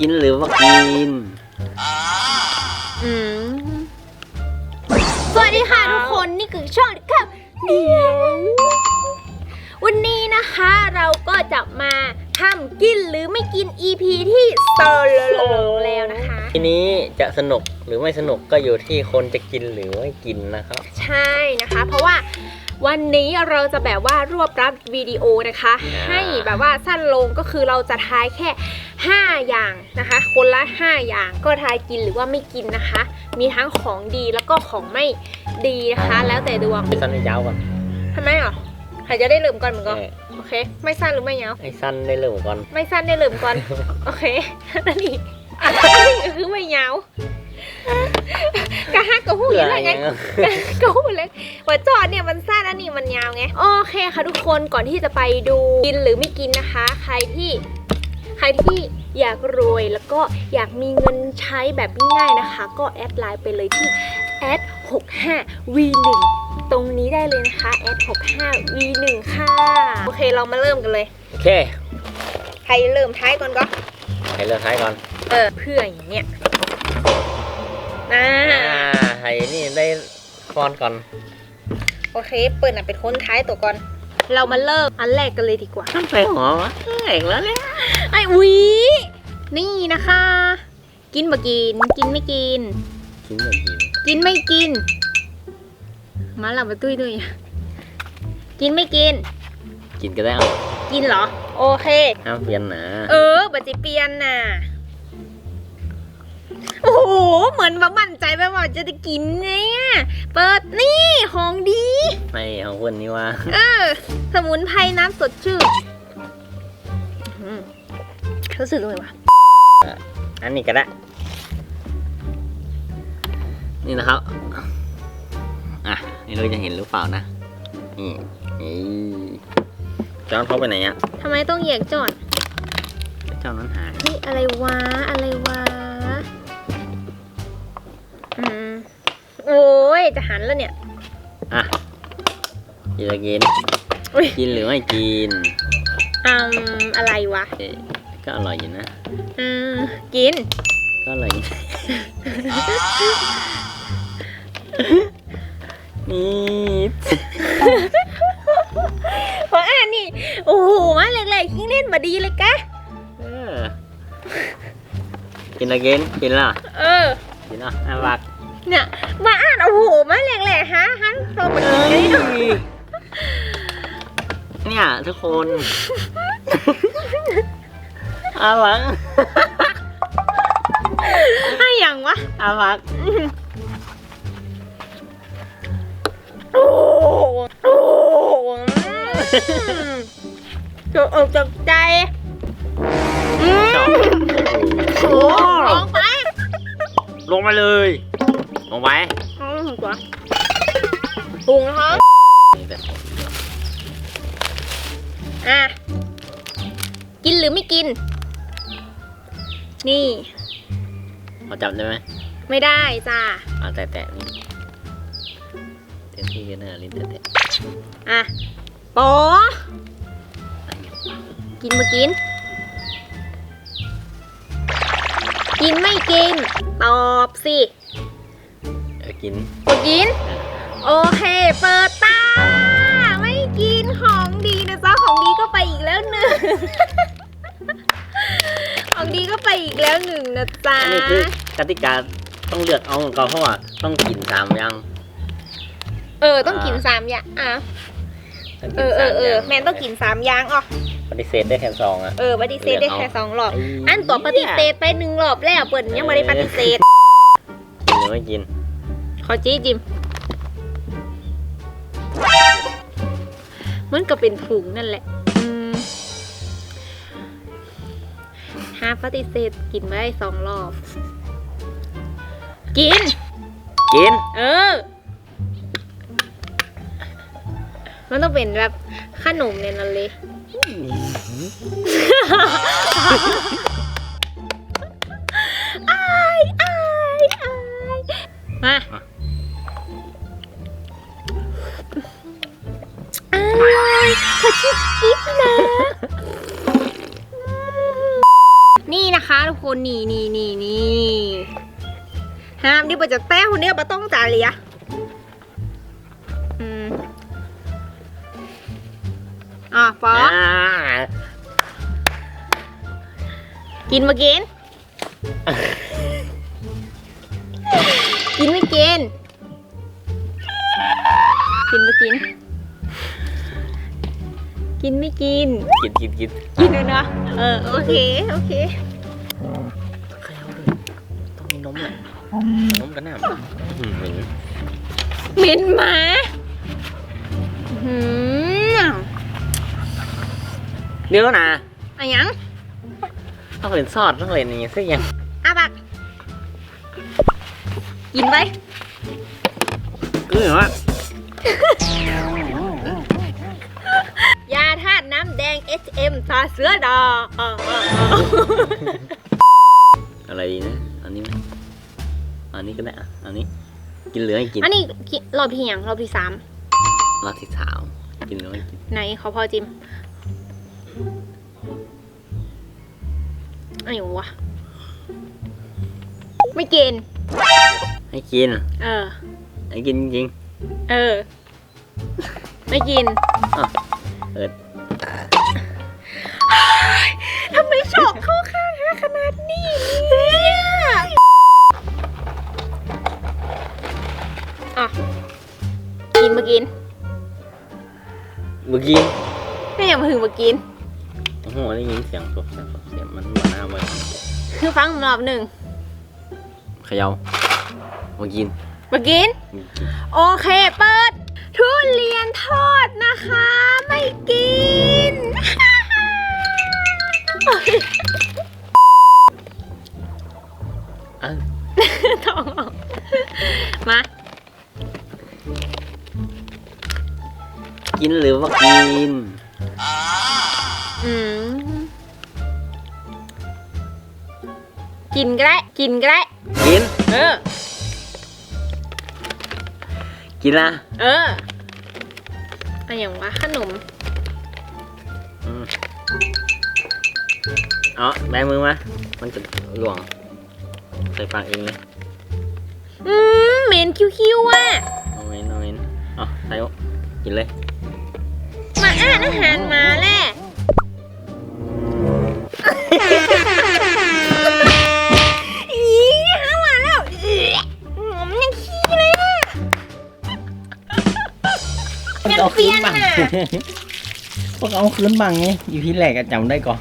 กินหรือว่ากิน อืมสวัสดีค่ะทุกคนนี่คือช่องกับเดียววันนี้นะคะเราก็จะมาทำกินหรือไม่กิน EP ที่สองแล้วนะคะ ทีนี้จะสนุกหรือไม่สนุกก็อยู่ที่คนจะกินหรือไม่กินนะครับ ใช่นะคะ เพราะว่าวันนี้เราจะแบบว่ารวบรัดวิดีโอนะคะ ให้แบบว่าสั้นลงก็คือเราจะทายแค่ 5 อย่างนะคะ คนละ 5 อย่างก็ทายกินหรือว่าไม่กินนะคะ มีทั้งของดีแล้วก็ของไม่ดีนะคะ แล้วแต่ดวงไอ้สั้นไอ้ยาวก่อนทำไมอะใครจะได้เริ่มก่อนเหมือนกันเออโอเค ไม่สั้นหรือไม่ยาวไอ้สั้นได้เริ่มก่อน ไม่สั้นได้เริ่มก่อน โอเคนั่นนี่อะนี่ก็คือไม่ยาวกะฮักกะหู้ยังไงไงก็พูดเลยว่าจอดเนี่ยมันสั้นอันนี้มันยาวไง โอเคค่ะทุกคนก่อนที่จะไปดูกินหรือไม่กินนะคะ ใครที่ ใครที่อยากรวยแล้วก็อยากมีเงินใช้แบบง่ายๆนะคะ ก็แอดไลน์ไปเลยที่แอด65 v1 ตรงนี้ได้เลยนะคะแอด65 v1 ค่ะ โอเคเรามาเริ่มกันเลย โอเค ใครเริ่มท้ายก่อนก็ ให้เลือกท้ายก่อน เออเพื่ออย่างเนี้ยนะอ่าให้นี่ได้ฟอนก่อน โอเค เปิดอะเป็นคนท้ายตัวก่อน เรามาเริ่มอันแรกกันเลยดีกว่าท่านไปหัววะเอกแล้วเนี่ยไอ้หวีนี่นะคะ กินบ่กิน กินไม่กิน กินหรือกินกินไม่กิน มาหลับมาตุ้ยตุ้ยกินไม่กิน กินก็ได้เอากินเหรอ โอเค ห้ามเปลี่ยนนะ เออบัจิเปียนน่ะ โอ้โห เหมือนว่ามั่นใจไปว่าจะได้กินไงอะเปิดนี่ของดี ไม่เอาคนนี้ว่าเออ สมุนไพรน้ำสดชื่นอืมรู้สึกเลยวะอันนี้ก็ได้ นี่นะครับ อะนี่เราจะเห็นหรือเปล่านะ นี่นี่จอนเขาไปไหนอะทำไมต้องแยกจอด เจ้านั้นหายเฮ้ยอะไรวะ อะไรวะ อืมโอ้ยจะหันแล้วเนี่ย อะกินหรือกินอุ๊ย กินหรือไม่กินอืมอะไรวะเอ๊ะก็อร่อยอยู่นะ อืมกิน ก็อร่อยอยู่ นี่เพราะอ่านนี่ โอ้โหมาแรกๆยิ่งเล่นมาดีเลยกะ เออกินหรือกินกินละเออกิ นละน่ารักเนี่ยมาอ่านโอ้โหมาแรกๆฮะฮันโตมากินเลยเนาะเนี่ยทุกคนอารักให้อย่างวะอารักโอ้โหโอ้โหอืมจกอกจกใจอืมชอบโอ้โห ลงไปลงมาเลย ลงไปอืมกว่าปรุงนะคะนี่แต่อะ กินหรือไม่กิน นี่เขาจับได้ไหมไม่ได้จ้าเอาแตะแตะนี่เต็มที่กันนะลิ้นแตะแตะอะปอกินมากิน กินไม่กิน ตอบสิเออกินมากิน โอเค เปิดตา ไม่กินของดีนะจ๊ะ ของดีก็ไปอีกแล้วหนึ่ง ของดีก็ไปอีกแล้วหนึ่งนะจ๊ะอันนี้คือกติกาต้องเลือกเอาของเขาเพราะว่าต้องกินสามอย่างเออ ต้องกินสามอย่างอะต้งเอกินอเอสาอมเออย่างแมนต้องกินสามอย่างอ๋อป ฏิเสธได้แค่สองอะ เออปฏิเสธได้แค่สองรอบไอันตัวปฏิเสธไปหนึ่งรอบแล้วเปิดยังไม่ได้ปฏิเสธกินหรือไม่กิน ขอจี้จิมมันก็เป็นถุงนั่นแหละอืมหาปฏิเสธกินไม่ได้สองรอบ กิน กิน เออ มันต้องเป็นแบบขนมเนี่ยนั่นเลย อายอายอายมาอายขอชิมนิดนะ นี่นะคะทุกคน นี่นี่นี่นี่ห้ามนี่ปจะแต้คนเนี้ยปะต้องจ่ายเลยอะ อะฟออ่ากินมากิน กินไม่กิน กินมากิน กินไม่กิน กินกินกินกินเลยนะเออโอเคโอเคใครเอาเลยต้องมีนมแหละนมกันหน้าอืมเหม็นเหม็นหมาหืม เดี๋ยวนะอะหยังต้องเล่นซอสต้องเล่นอย่างเงี้ยสักอย่างอาบักกินไปคือเหมือนว่ายาธาตุน้ำแดง SM ตาเสือดาวอ่าอ่าอ่าอะไรดีนะอันนี้ไหมอันนี้ก็ได้อะอันนี้ กินเหลือให้กินอันนี้กินรอบที่หยังรอบที่สามรอบที่สามกินเหลือให้กินไหนเขาพอจิมอะ ไรวะ ไม่กิน ให้กินเออ ให้กินจริงเออ ไม่กินๆเออทำไมฉอกเข้าข้างฮะขนาดนี้เนี่ยอะ กินมากิน เมื่อกี้ ไม่อยากมาถึงมากิน โอ้โหได้ยินเสียงตัวเสียงมันมาหน้ามันคือฟังรอบหนึ่งเขย่าเมื่อกี้มากินเมื่อกี้โอเคเปิด ทุเรียนทอดนะคะ ไม่กิน อะท้องออกมา กินหรือว่ากิน อืม กินก็ได้ กินก็ได้ กิน เออ กินละเอออะไรอย่างวะขนม อืมเอาแบมือมา มันจะหลวง ใส่ปากเองเลยอืมเหม็นคิ้วๆอะเอาเว้นเอาเว้นเอาใส่กินเลย มาอ่านอาหารมาแหละ เป็นเฟียนน่ะพวกเอาคืนบังไงอยู่ที่แรกก็จำได้ก่อน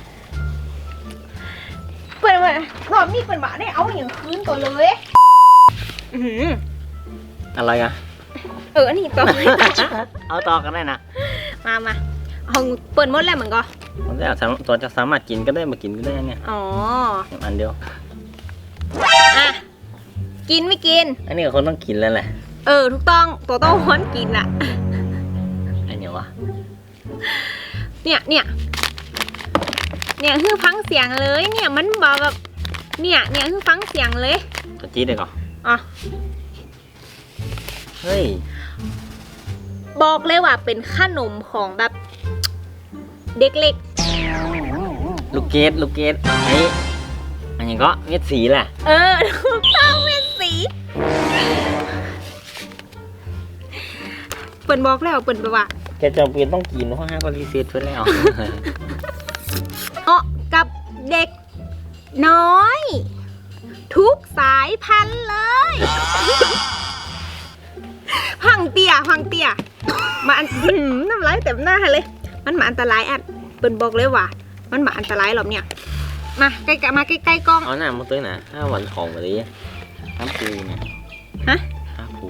เปิดมารอบนี้เปิดมาได้เอาอย่างคืนก่อนเลยอื้อหืออะไรกันเอออันนี้ต่อเอาต่อกันได้นะมามาห้องเปิดหมดแล้วเหมือนก็มันจะสามตัวจะสามารถกินก็ได้มากินก็ได้เนี่ยอ๋ออันเดียว อะกินไม่กิน อันนี้ก็คนต้องกินแล้วแหละ เออถูกต้องตัวต้องฮ้อนกินอะไอันเนี้ย วะ เนี่ยเนี่ยเนี่ยคือฟังเสียงเลย เนี่ยมันบอกแบบ เนี่ยเนี่ยคือฟังเสียงเลยตัวจี๊ดเลยก่อนอะเฮ้ย บอกเลยว่าเป็นขนมของแบบ เด็กเล็ก ลูกเกดลูกเกดไอ้อันนี้ก็เม็ดสีแหละ เออถูกต้องเป็นสีเปิ่นบอกแล้วเปิ่นบอกว่า แกจำเป็นต้องกินเพราะห้าปฏิเสธไปแล้ว เหมาะกับเด็กน้อย ทุกสายพันธุ์เลย พังเตียพังเตียมาอันอื้อหือน้ำลายเต็มหน้าเลย มันมาอันตรายอะเปิ่นบอกเลยว่า มันมาอันตรายหรอบเนี่ย มาใกล้ๆมาใกล้ๆกล้อง เอาหน้ามาตื้อนะห้าวันของไปเลยห้าปูเนี่ยฮะ ห้าปู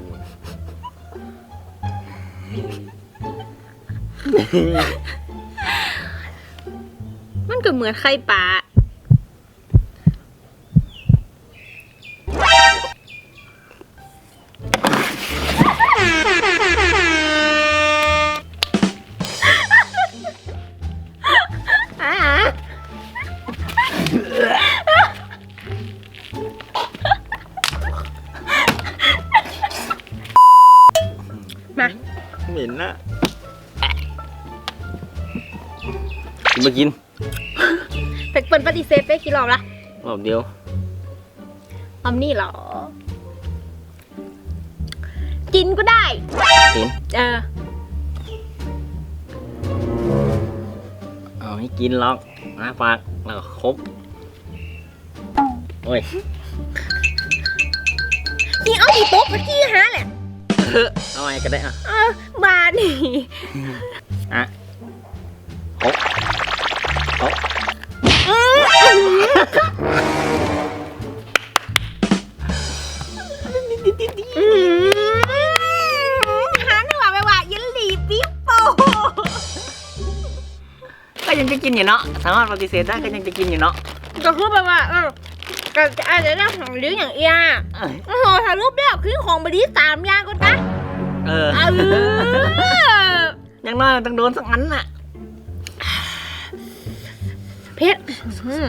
มันก็เหมือนไข่ปลา ต่เปิดปฏิเสธไปกี่รอบละรอบเดียวอมนี่เหรอ กินก็ได้กินเออเอาให้กินล็อกนะปากแล้วก็ครบโอ้ยนี่เอาอีโป๊กมาขี้ฮะแหละเออเอาไงก็ได้อะเออมานี่อะครบครบอืม หาหนึ่งว่าไปว่ายันหลีปิ๊บโปก็ยังจะกินอยู่เนาะสามารถปฏิเสธได้ก็ยังจะกินอยู่เนาะก็คือแบบว่าเออก็อาจจะได้ของลิ้วอย่างเอียเอ้ยโอ้โหถ่ายรูปแล้วคือของบดีสามอย่างก็นะเออเออ อยังน้อยมันต้องโดนสักอันน่ะ เพชรอืม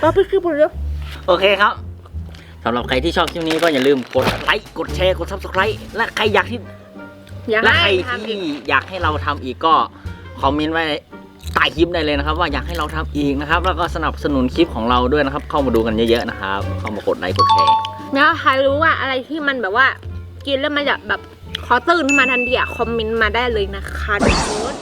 เราไปคือผลเร็วโอเคครับสำหรับใครที่ชอบคลิปนี้ก็อย่าลืมกดไลค์กดแชร์กด subscribe และใครอยากที่อย่าและใครให้ทำอีที่กอยากให้เราทำอีกก็คอมเมนต์ไว้ใต้คลิปได้เลยนะครับ ว่าอยากให้เราทำอีกนะครับ แล้วก็สนับสนุนคลิปของเราด้วยนะครับ เข้ามาดูกันเยอะๆนะครับ เข้ามากดไลค์กดแชร์แล้วใครรู้ว่าอะไรที่มันแบบว่ากินแล้วมันจะแบบขอตื่นขึ้นมาทันทีอะคอมเมนต์มาได้เลยนะคะทุกคน